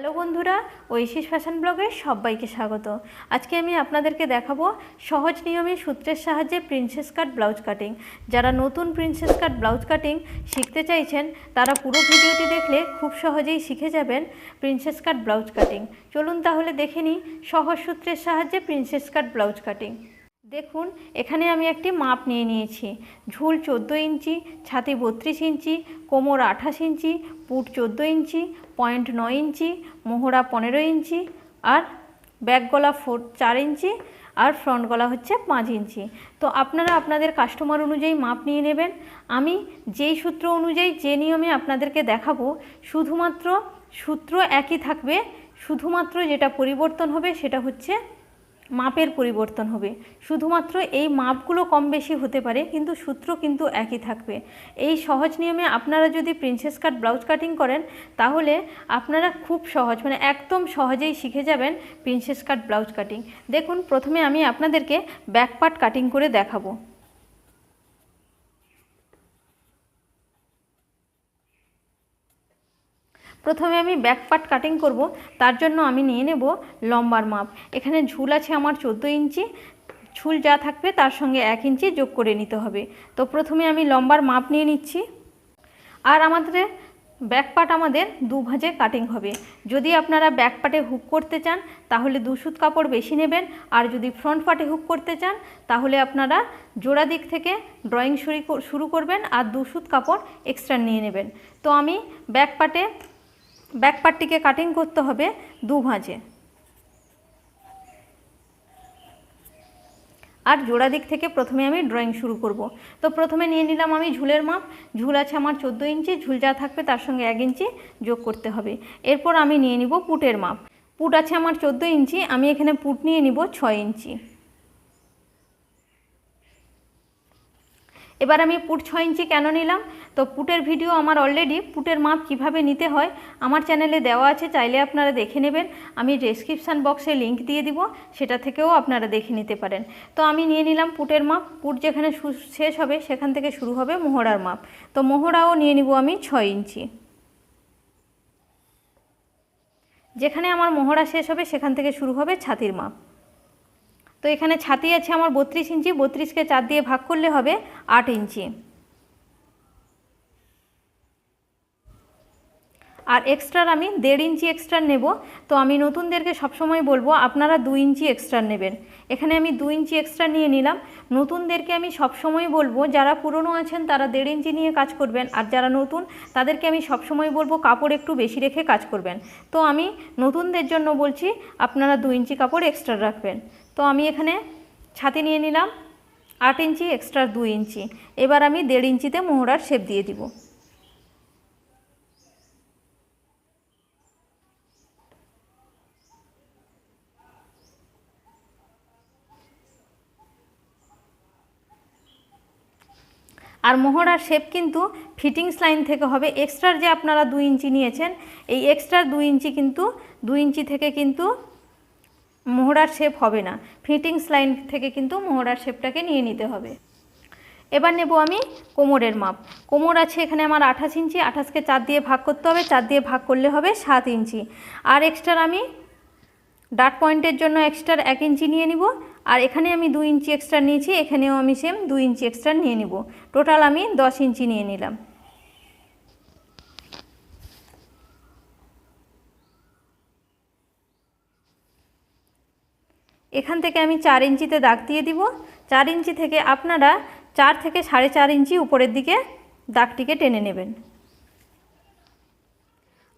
Hello বন্ধুরা, ঐশিস fashion ব্লগে সবাইকে স্বাগত। আজকে আমি আপনাদেরকে দেখাবো সহজ নিয়মে সূত্রের সাহায্যে প্রিন্সেস কাট ব্লাউজ কাটিং যারা নতুন প্রিন্সেস কাট ব্লাউজ কাটিং শিখতে চাইছেন, তারা পুরো ভিডিওটি দেখলে খুব সহজেই শিখে যাবেন প্রিন্সেস কাট ব্লাউজ কাটিং চলুন তাহলে দেখে নিই সহজ সূত্রের সাহায্যে প্রিন্সেস কাট ব্লাউজ কাটিং দেখুন, এখানে আমি একটি মাপ নিয়ে নিয়েছি। ঝুল চোদ্দ ইঞ্চি, ছাতি বত্রিশ ইঞ্চি, কোমর আঠাশ ইঞ্চি, পুট চোদ্দ ইঞ্চি, পয়েন্ট নয় ইঞ্চি, মোহরা পনেরো ইঞ্চি, আর ব্যাক গলা ফোর, চার ইঞ্চি, আর ফ্রন্ট গলা হচ্ছে পাঁচ ইঞ্চি। তো আপনারা আপনাদের কাস্টমার অনুযায়ী মাপ নিয়ে নেবেন। আমি যেই সূত্র অনুযায়ী যে নিয়মে আপনাদেরকে দেখাবো, শুধুমাত্র সূত্র একই থাকবে, শুধুমাত্র যেটা পরিবর্তন হবে সেটা হচ্ছে মাপের পরিবর্তন হবে। শুধুমাত্র এই মাপগুলো কম বেশি হতে পারে, কিন্তু সূত্র কিন্তু একই থাকবে। এই সহজ নিয়মে আপনারা যদি প্রিন্সেস কাট ব্লাউজ কাটিং করেন, তাহলে আপনারা খুব সহজ মানে একদম সহজেই শিখে যাবেন প্রিন্সেস কাট ব্লাউজ কাটিং দেখুন, প্রথমে আমি আপনাদেরকে ব্যাক পার্ট কাটিং করে দেখাবো। প্রথমে আমি ব্যাক পার্ট কাটিং করব, তার জন্য আমি নিয়ে নেব লম্বার মাপ। এখানে ঝুল আছে আমার চোদ্দ ইঞ্চি, ঝুল যা থাকবে তার সঙ্গে এক ইঞ্চি যোগ করে নিতে হবে। তো প্রথমে আমি লম্বার মাপ নিয়ে নিচ্ছি। আর আমাদের ব্যাক পার্ট আমাদের দু ভাঁজে কাটিং হবে। যদি আপনারা ব্যাক পার্টে হুক করতে চান, তাহলে দু সুত কাপড় বেশি নেবেন, আর যদি ফ্রন্ট পার্টে হুক করতে চান, তাহলে আপনারা জোড়া দিক থেকে ড্রয়িং শুরু করবেন, আর দু সুত কাপড় এক্সট্রা নিয়ে নেবেন। তো আমি ব্যাক পার্টে ব্যাক পার্টটিকে কাটিং করতে হবে দু ভাঁজে। আর জোড়া দিক থেকে প্রথমে আমি ড্রয়িং শুরু করব। তো প্রথমে নিয়ে নিলাম আমি ঝুলের মাপ। ঝুল আছে আমার চোদ্দ ইঞ্চি, ঝুল যা থাকবে তার সঙ্গে এক ইঞ্চি যোগ করতে হবে। এরপর আমি নিয়ে নিব পুটের মাপ। পুট আছে আমার চোদ্দ ইঞ্চি, আমি এখানে পুট নিয়ে নিব ছয় ইঞ্চি। এবার আমি পুট ছয় ইঞ্চি কেন নিলাম? তো পুটের ভিডিও আমার অলরেডি পুটের মাপ কীভাবে নিতে হয় আমার চ্যানেলে দেওয়া আছে, চাইলে আপনারা দেখে নেবেন। আমি ডেসক্রিপশান বক্সে লিংক দিয়ে দিব, সেটা থেকেও আপনারা দেখে নিতে পারেন। তো আমি নিয়ে নিলাম পুটের মাপ। পুট যেখানে শেষ হবে, সেখান থেকে শুরু হবে মোহরার মাপ। তো মোহরাও নিয়ে নিব আমি ছয় ইঞ্চি। যেখানে আমার মোহরা শেষ হবে, সেখান থেকে শুরু হবে ছাতির মাপ। তো এখানে ছাতি আছে আমার বত্রিশ ইঞ্চি, বত্রিশকে চার দিয়ে ভাগ করলে হবে আট ইঞ্চি। আর এক্সট্রার আমি দেড় ইঞ্চি এক্সট্রা নেব। তো আমি নতুনদেরকে সবসময় বলব, আপনারা দু ইঞ্চি এক্সট্রা নেবেন। এখানে আমি দু ইঞ্চি এক্সট্রা নিয়ে নিলাম। নতুনদেরকে আমি সবসময় বলব, যারা পুরনো আছেন তারা দেড় ইঞ্চি নিয়ে কাজ করবেন, আর যারা নতুন তাদেরকে আমি সবসময় বলব, কাপড় একটু বেশি রেখে কাজ করবেন। তো আমি নতুনদের জন্য বলছি, আপনারা দু ইঞ্চি কাপড় এক্সট্রা রাখবেন। তো আমি এখানে ছাতি নিয়ে নিলাম আট ইঞ্চি এক্সট্রা দুই ইঞ্চি। এবার আমি দেড় ইঞ্চিতে মোহরার শেপ দিয়ে দিব। আর মোহরার শেপ কিন্তু ফিটিংস লাইন থেকে হবে। এক্সট্রার যে আপনারা দুই ইঞ্চি নিয়েছেন, এই এক্সট্রার দুই ইঞ্চি কিন্তু দুই ইঞ্চি থেকে কিন্তু মোহরার শেপ হবে না। ফিটিংস লাইন থেকে কিন্তু মোহরার শেপটাকে নিয়ে নিতে হবে। এবার নেব আমি কোমরের মাপ। কোমর আছে এখানে আমার আঠাশ ইঞ্চি, আঠাশকে চার দিয়ে ভাগ করতে হবে, চার দিয়ে ভাগ করলে হবে সাত ইঞ্চি। আর এক্সট্রার আমি ডাট পয়েন্টের জন্য এক্সট্রার এক ইঞ্চি নিয়ে নিব। আর এখানে আমি দু ইঞ্চি এক্সট্রা নিয়েছি, এখানেও আমি সেম দু ইঞ্চি এক্সট্রা নিয়ে নিব। টোটাল আমি দশ ইঞ্চি নিয়ে নিলাম। এখান থেকে আমি চার ইঞ্চিতে দাগ দিয়ে দিব। চার ইঞ্চি থেকে আপনারা চার থেকে সাড়ে চার ইঞ্চি উপরের দিকে দাগটিকে টেনে নেবেন।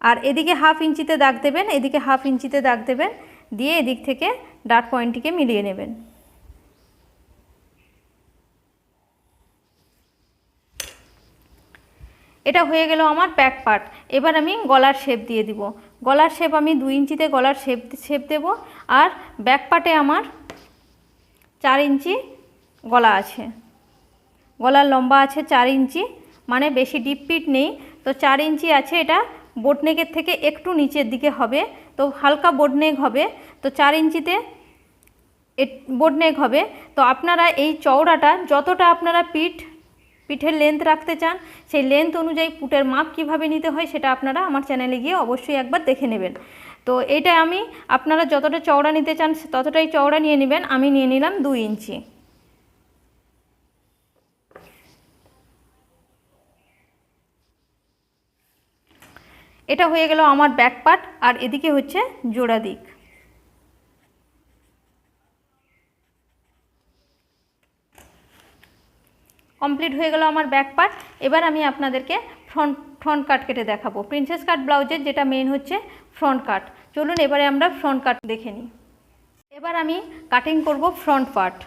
আর এদিকে হাফ ইঞ্চিতে দাগ দেবেন, এদিকে হাফ ইঞ্চিতে দাগ দেবেন, দিয়ে এদিক থেকে ডাট পয়েন্টটিকে মিলিয়ে নেবেন। এটা হয়ে গেল আমার ব্যাক পার্ট এবার আমি গলার শেপ দিয়ে দিব। গলার শেপ আমি দুই ইঞ্চিতে গলার শেপ শেপ দেবো। আর ব্যাক পার্টে আমার চার ইঞ্চি গলা আছে। গলার লম্বা আছে চার ইঞ্চি মানে বেশি ডিপ পিট নেই। তো চার ইঞ্চি আছে এটা বোটনেকের থেকে একটু নিচের দিকে হবে। তো হালকা বোটনেক হবে। তো চার ইঞ্চিতে বোটনেক হবে। তো আপনারা এই চওড়াটা যতটা আপনারা পিঠ পিঠের লেন্থ রাখতে চান, সেই লেন্থ অনুযায়ী পুটের মাপ কীভাবে নিতে হয় সেটা আপনারা আমার চ্যানেলে গিয়ে অবশ্যই একবার দেখে নেবেন। তো এটা আমি আপনারা যতটা চওড়া নিতে চান ততটাই চওড়া নিয়ে নেবেন, আমি নিয়ে নিলাম দুই ইঞ্চি। এটা হয়ে গেল আমার ব্যাক পার্ট আর এদিকে হচ্ছে জোড়া দিক। কমপ্লিট হয়ে গেল আমার ব্যাক পার্ট এবার আমি আপনাদেরকে ফ্রন্ট ফ্রন্ট কাট কেটে দেখাবো। প্রিন্সেস কাট ব্লাউজের যেটা মেন হচ্ছে ফ্রন্ট কাট চলুন এবারে আমরা ফ্রন্ট কাট দেখে নিই। এবার আমি কাটিং করব ফ্রন্ট পার্ট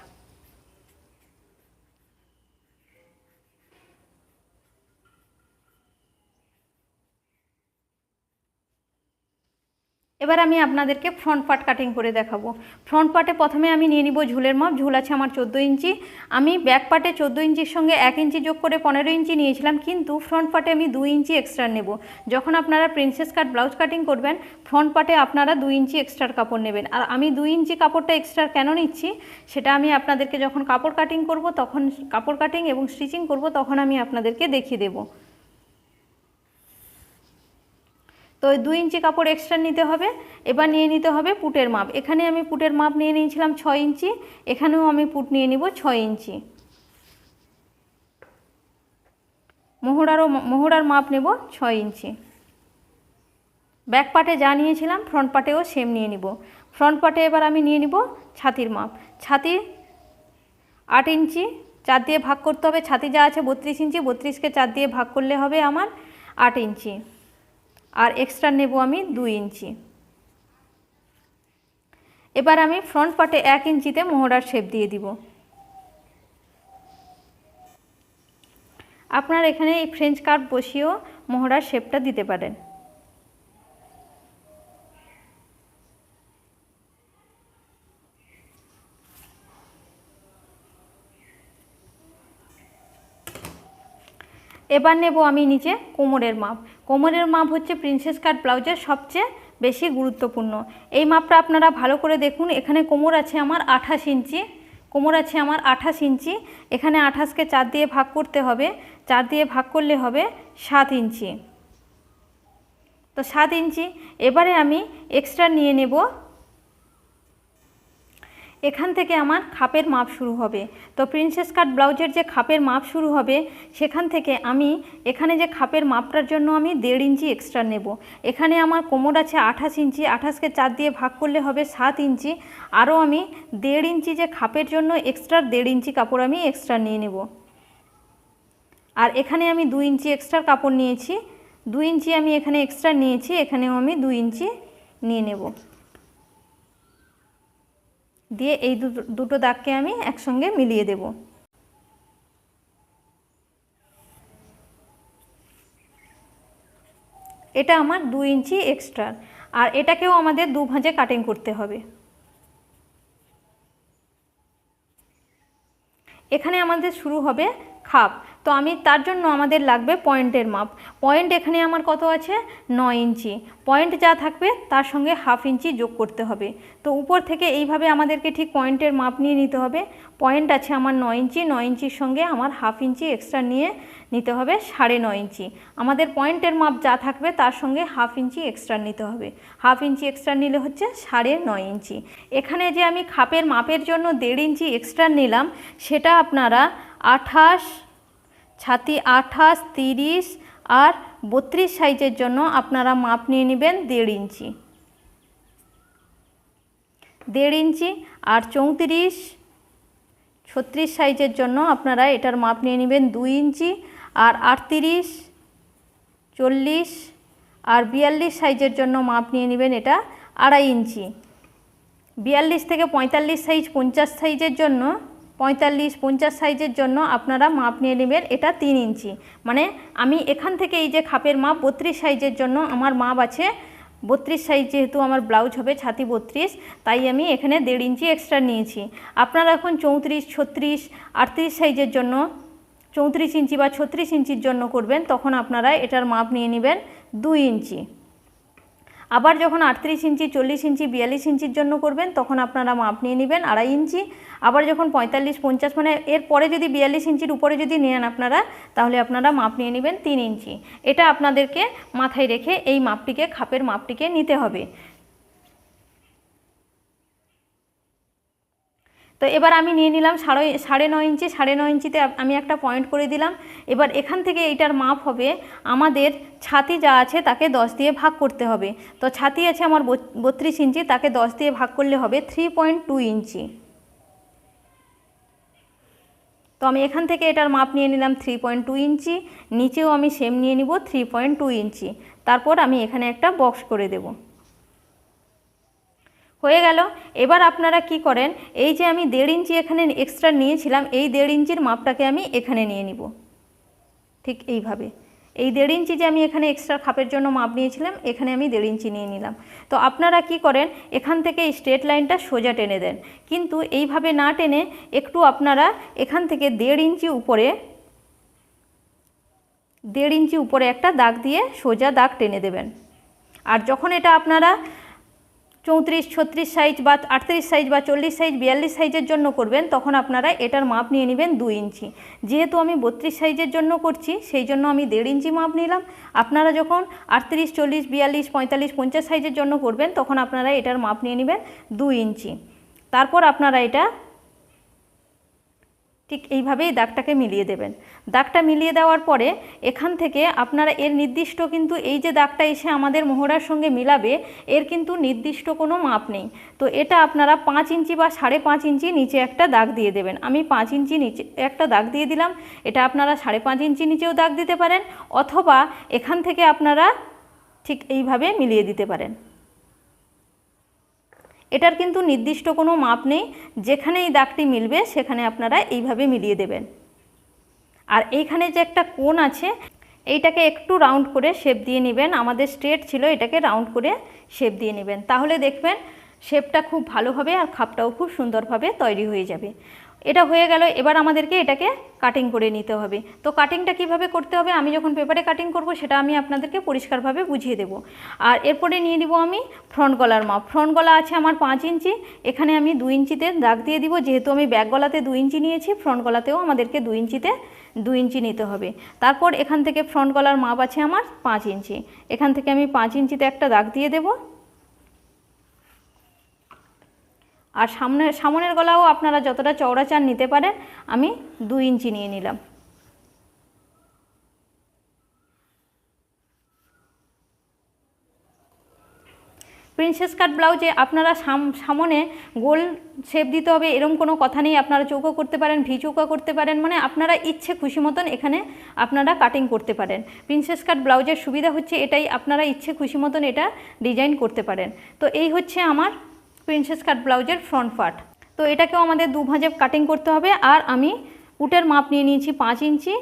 এবার আমি আপনাদেরকে ফ্রন্ট পার্ট কাটিং করে দেখাবো। ফ্রন্ট পার্টে প্রথমে আমি নিয়ে নিব ঝুলের মাপ ঝুল আছে আমার চোদ্দ ইঞ্চি। আমি ব্যাক পার্টে চোদ্দ ইঞ্চির সঙ্গে এক ইঞ্চি যোগ করে পনেরো ইঞ্চি নিয়েছিলাম, কিন্তু ফ্রন্ট পার্টে আমি দুই ইঞ্চি এক্সট্রা নেব। যখন আপনারা প্রিন্সেস কাট ব্লাউজ কাটিং করবেন ফ্রন্ট পার্টে আপনারা দুই ইঞ্চি এক্সট্রার কাপড় নেবেন। আর আমি দুই ইঞ্চি কাপড়টা এক্সট্রা কেন নিচ্ছি, সেটা আমি আপনাদেরকে যখন কাপড় কাটিং করব, তখন কাপড় কাটিং এবং স্টিচিং করব, তখন আমি আপনাদেরকে দেখিয়ে দেবো। তো ওই দুই ইঞ্চি কাপড় এক্সট্রা নিতে হবে। এবার নিয়ে নিতে হবে পুটের মাপ। এখানে আমি পুটের মাপ নিয়ে নিয়েছিলাম ছয় ইঞ্চি, এখানেও আমি পুট নিয়ে নিব ছয় ইঞ্চি। মোহরারও মোহরার মাপ নেব ছয় ইঞ্চি। ব্যাক পার্টে যা নিয়েছিলাম ফ্রন্ট পার্টেও সেম নিয়ে নিব। ফ্রন্ট পার্টে এবার আমি নিয়ে নিব ছাতির মাপ। ছাতি আট ইঞ্চি, চার দিয়ে ভাগ করতে হবে। ছাতি যা আছে বত্রিশ ইঞ্চি বত্রিশকে চার দিয়ে ভাগ করলে হবে আমার আট ইঞ্চি। আর এক্সট্রা নেব আমি দুই ইঞ্চি। এবার আমি ফ্রন্ট পার্টে এক ইঞ্চিতে মোহরার শেপ দিয়ে দিব। আপনার এখানে এই ফ্রেঞ্চ কার্ভ বসিয়েও মোহরার শেপটা দিতে পারেন। এবার নেব আমি নিচে কোমরের মাপ। কোমরের মাপ হচ্ছে প্রিন্সেস কাট ব্লাউজের সবচেয়ে বেশি গুরুত্বপূর্ণ। এই মাপটা আপনারা ভালো করে দেখুন। এখানে কোমর আছে আমার আঠাশ ইঞ্চি। কোমর আছে আমার আঠাশ ইঞ্চি। এখানে আঠাশকে চার দিয়ে ভাগ করতে হবে। চার দিয়ে ভাগ করলে হবে সাত ইঞ্চি। তো সাত ইঞ্চি। এবারে আমি এক্সট্রা নিয়ে নেব এখান থেকে আমার খাপের মাপ শুরু হবে। তো প্রিন্সেস কাট ব্লাউজের যে খাপের মাপ শুরু হবে, সেখান থেকে আমি, এখানে যে খাপের মাপটার জন্য আমি দেড় ইঞ্চি এক্সট্রা নেব। এখানে আমার কোমর আছে আঠাশ ইঞ্চি, আঠাশকে চার দিয়ে ভাগ করলে হবে সাত ইঞ্চি। আরও আমি দেড় ইঞ্চি যে খাপের জন্য এক্সট্রা দেড় ইঞ্চি কাপড় আমি এক্সট্রা নিয়ে নেব। আর এখানে আমি দু ইঞ্চি এক্সট্রা কাপড় নিয়েছি। দু ইঞ্চি আমি এখানে এক্সট্রা নিয়েছি, এখানেও আমি দু ইঞ্চি নিয়ে নেব। দিয়ে এই দুটো দাগকে আমি একসঙ্গে মিলিয়ে দেব। এটা আমার দু ইঞ্চি এক্সট্রা, আর এটাকেও আমাদের দু ভাঁজে কাটিং করতে হবে। এখানে আমাদের শুরু হবে খাপ। তো আমি তার জন্য আমাদের লাগবে পয়েন্টের মাপ। পয়েন্ট এখানে আমার কত আছে? নয় ইঞ্চি। পয়েন্ট যা থাকবে তার সঙ্গে হাফ ইঞ্চি যোগ করতে হবে। তো উপর থেকে এইভাবে আমাদেরকে ঠিক পয়েন্টের মাপ নিয়ে নিতে হবে। পয়েন্ট আছে আমার নয় ইঞ্চি। নয় ইঞ্চির সঙ্গে আমার হাফ ইঞ্চি এক্সট্রা নিয়ে নিতে হবে সাড়ে নয় ইঞ্চি। আমাদের পয়েন্টের মাপ যা থাকবে তার সঙ্গে হাফ ইঞ্চি এক্সট্রা নিতে হবে। হাফ ইঞ্চি এক্সট্রা নিলে হচ্ছে সাড়ে নয় ইঞ্চি। এখানে যে আমি খাপের মাপের জন্য দেড় ইঞ্চি এক্সট্রা নিলাম, সেটা আপনারা আঠাশ ছাতি আঠাশ, তিরিশ আর বত্রিশ সাইজের জন্য আপনারা মাপ নিয়ে নেবেন দেড় ইঞ্চি। দেড় ইঞ্চি আর চৌত্রিশ, ছত্রিশ সাইজের জন্য আপনারা এটার মাপ নিয়ে নেবেন দুই ইঞ্চি আর আটত্রিশ, চল্লিশ আর বিয়াল্লিশ সাইজের জন্য মাপ নিয়ে নেবেন এটা আড়াই ইঞ্চি। বিয়াল্লিশ থেকে পঁয়তাল্লিশ সাইজ, পঞ্চাশ সাইজের জন্য পঁয়তাল্লিশ, পঞ্চাশ সাইজের জন্য আপনারা মাপ নিয়ে নেবেন। এটা তিন ইঞ্চি। মানে আমি এখান থেকে এই যে খাপের মাপ বত্রিশ সাইজের জন্য আমার মাপ আছে। বত্রিশ সাইজ যেহেতু আমার ব্লাউজ হবে, ছাতি বত্রিশ, তাই আমি এখানে দেড় ইঞ্চি এক্সট্রা নিয়েছি। আপনারা এখন চৌত্রিশ, ছত্রিশ, আটত্রিশ সাইজের জন্য, চৌত্রিশ ইঞ্চি বা ছত্রিশ ইঞ্চির জন্য করবেন, তখন আপনারা এটার মাপ নিয়ে নেবেন দুই ইঞ্চি। আবার যখন আটত্রিশ ইঞ্চি, চল্লিশ ইঞ্চি, বিয়াল্লিশ ইঞ্চির জন্য করবেন, তখন আপনারা মাপ নিয়ে নেবেন, আড়াই ইঞ্চি। আবার যখন পঁয়তাল্লিশ, পঞ্চাশ মানে এর পরে যদি বিয়াল্লিশ ইঞ্চির উপরে যদি নেন আপনারা, তাহলে আপনারা মাপ নিয়ে নেবেন তিন ইঞ্চি। এটা আপনাদেরকে মাথায় রেখে এই মাপটিকে, খাপের মাপটিকে নিতে হবে। তো এবার আমি নিয়ে নিলাম সাড়ে সাড়ে নয় ইঞ্চি, সাড়ে নয় ইঞ্চিতে আমি একটা পয়েন্ট করে দিলাম। এবার এখান থেকে এইটার মাপ হবে, আমাদের ছাতি যা আছে তাকে দশ দিয়ে ভাগ করতে হবে। তো ছাতি আছে আমার বত- বত্রিশ ইঞ্চি, তাকে দশ দিয়ে ভাগ করলে হবে থ্রি পয়েন্ট টু ইঞ্চি। তো আমি এখান থেকে এটার মাপ নিয়ে নিলাম থ্রি পয়েন্ট টু ইঞ্চি, নিচেও আমি সেম নিয়ে নিব থ্রি পয়েন্ট টু ইঞ্চি। তারপর আমি এখানে একটা বক্স করে দেব। হয়ে গেল। এবার আপনারা কি করেন? এই যে আমি দেড় ইঞ্চি এখানে এক্সট্রা নিয়েছিলাম, এই দেড় ইঞ্চির মাপটাকে আমি এখানে নিয়ে নিব। ঠিক এইভাবে। এই দেড় ইঞ্চি যে আমি এখানে এক্সট্রা খাপের জন্য মাপ নিয়েছিলাম, এখানে আমি দেড় ইঞ্চি নিয়ে নিলাম। তো আপনারা কি করেন? এখান থেকে স্ট্রেট লাইনটা সোজা টেনে দেন। কিন্তু এইভাবে না টেনে একটু আপনারা এখান থেকে দেড় ইঞ্চি উপরে, দেড় ইঞ্চি উপরে একটা দাগ দিয়ে সোজা দাগ টেনে দেবেন। আর যখন এটা আপনারা চৌত্রিশ, ছত্রিশ সাইজ বা আটত্রিশ সাইজ বা চল্লিশ সাইজ বিয়াল্লিশ সাইজের জন্য করবেন, তখন আপনারা এটার মাপ নিয়ে নেবেন দু ইঞ্চি। যেহেতু আমি বত্রিশ সাইজের জন্য করছি, সেই জন্য আমি দেড় ইঞ্চি মাপ নিলাম। আপনারা যখন আটত্রিশ, চল্লিশ, বিয়াল্লিশ, পঁয়তাল্লিশ, পঞ্চাশ সাইজের জন্য করবেন, তখন আপনারা এটার মাপ নিয়ে নেবেন দু ইঞ্চি। তারপর আপনারা এটা ঠিক এইভাবেই দাগটাকে মিলিয়ে দেবেন। দাগটা মিলিয়ে দেওয়ার পরে এখান থেকে আপনারা এর নির্দিষ্ট কিন্তু এই যে দাগটা এসে আমাদের মোহরার সঙ্গে মিলাবে, এর কিন্তু নির্দিষ্ট কোনো মাপ নেই। তো এটা আপনারা পাঁচ ইঞ্চি বা সাড়ে পাঁচ ইঞ্চি নিচে একটা দাগ দিয়ে দেবেন। আমি পাঁচ ইঞ্চি নিচে একটা দাগ দিয়ে দিলাম। এটা আপনারা সাড়ে পাঁচ ইঞ্চি নিচেও দাগ দিতে পারেন অথবা এখান থেকে আপনারা ঠিক এইভাবে মিলিয়ে দিতে পারেন। এটার কিন্তু নির্দিষ্ট কোনো মাপ নেই। যেখানে এই দাগটি মিলবে, সেখানে আপনারা এইভাবে মিলিয়ে দেবেন। আর এইখানে যে একটা কোণ আছে, এইটাকে একটু রাউন্ড করে শেপ দিয়ে নেবেন। আমাদের স্ট্রেট ছিল এটাকে রাউন্ড করে শেপ দিয়ে নেবেন। তাহলে দেখবেন শেপটা খুব ভালোভাবে আর খাপটাও খুব সুন্দরভাবে তৈরি হয়ে যাবে। এটা হয়ে গেল, এবার আমাদেরকে এটাকে কাটিং করে নিতে হবে। তো কাটিংটা কীভাবে করতে হবে? আমি যখন পেপারে কাটিং করব, সেটা আমি আপনাদেরকে পরিষ্কারভাবে বুঝিয়ে দেব। আর এরপরে নিয়ে দিব আমি ফ্রন্ট গলার মাপ। ফ্রন্ট গলা আছে আমার পাঁচ ইঞ্চি, এখানে আমি দু ইঞ্চিতে দাগ দিয়ে দিব। যেহেতু আমি ব্যাক গলাতে দু ইঞ্চি নিয়েছি ফ্রন্ট গলাতেও আমাদেরকে দু ইঞ্চিতে দু ইঞ্চি নিতে হবে। তারপর এখান থেকে ফ্রন্ট গলার মাপ আছে আমার পাঁচ ইঞ্চি। এখান থেকে আমি পাঁচ ইঞ্চিতে একটা দাগ দিয়ে দেবো। আর সামনের সামনের গলাও আপনারা যতটা চওড়া চান নিতে পারেন, আমি দু ইঞ্চি নিয়ে নিলাম। প্রিন্সেস কাট ব্লাউজে আপনারা সাম- সামনে গোল শেপ দিতে হবে এরকম কোনো কথা নেই, আপনারা চৌকো করতে পারেন, ভি চৌকা করতে পারেন মানে আপনারা ইচ্ছে খুশি মতন এখানে আপনারা কাটিং করতে পারেন। প্রিন্সেস কাট ব্লাউজের সুবিধা হচ্ছে এটাই, আপনারা ইচ্ছে খুশি মতন এটা ডিজাইন করতে পারেন। তো এই হচ্ছে আমার প্রিন্সেস কাট ব্লাউজের ফ্রন্ট পার্ট তো এটাকেও আমাদের দু ভাঁজে কাটিং করতে হবে। আর আমি উটের মাপ নিয়ে নিয়েছি পাঁচ ইঞ্চি,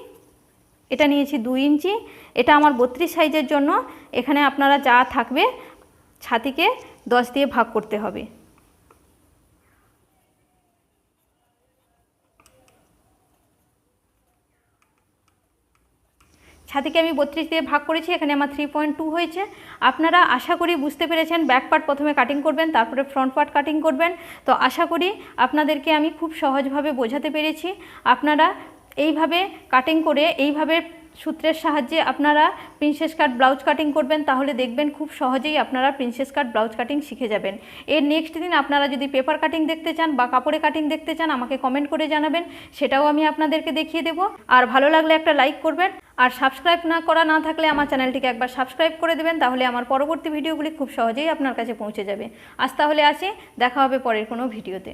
এটা নিয়েছি দুই ইঞ্চি। এটা আমার বত্রিশ সাইজের জন্য। এখানে আপনারা যা থাকবে, ছাতিকে দশ দিয়ে ভাগ করতে হবে। ছাতিকে আমি বত্রিশ দিয়ে ভাগ করেছি, এখানে আমার থ্রি পয়েন্ট টু হয়েছে। আপনারা আশা করি বুঝতে পেরেছেন ব্যাক পার্ট প্রথমে কাটিং করবেন, তারপরে ফ্রন্ট পার্ট কাটিং করবেন। তো আশা করি আপনাদেরকে আমি খুব সহজভাবে বোঝাতে পেরেছি। আপনারা এইভাবে কাটিং করে এইভাবে সূত্রের সাহায্যে আপনারা প্রিন্সেস কাট ব্লাউজ কাটিং করবেন, তাহলে দেখবেন খুব সহজেই আপনারা প্রিন্সেস কাট ব্লাউজ কাটিং শিখে যাবেন। এর নেক্সট দিন আপনারা যদি পেপার কাটিং দেখতে চান বা কাপড়ে কাটিং দেখতে চান, আমাকে কমেন্ট করে জানাবেন, সেটাও আমি আপনাদেরকে দেখিয়ে দেব। আর ভালো লাগলে একটা লাইক করবেন, আর সাবস্ক্রাইব না করা না থাকলে আমার চ্যানেলটিকে একবার সাবস্ক্রাইব করে দেবেন, তাহলে আমার পরবর্তী ভিডিওগুলি খুব সহজেই আপনার কাছে পৌঁছে যাবে। আজ তাহলে আসি, দেখা হবে পরের কোনো ভিডিওতে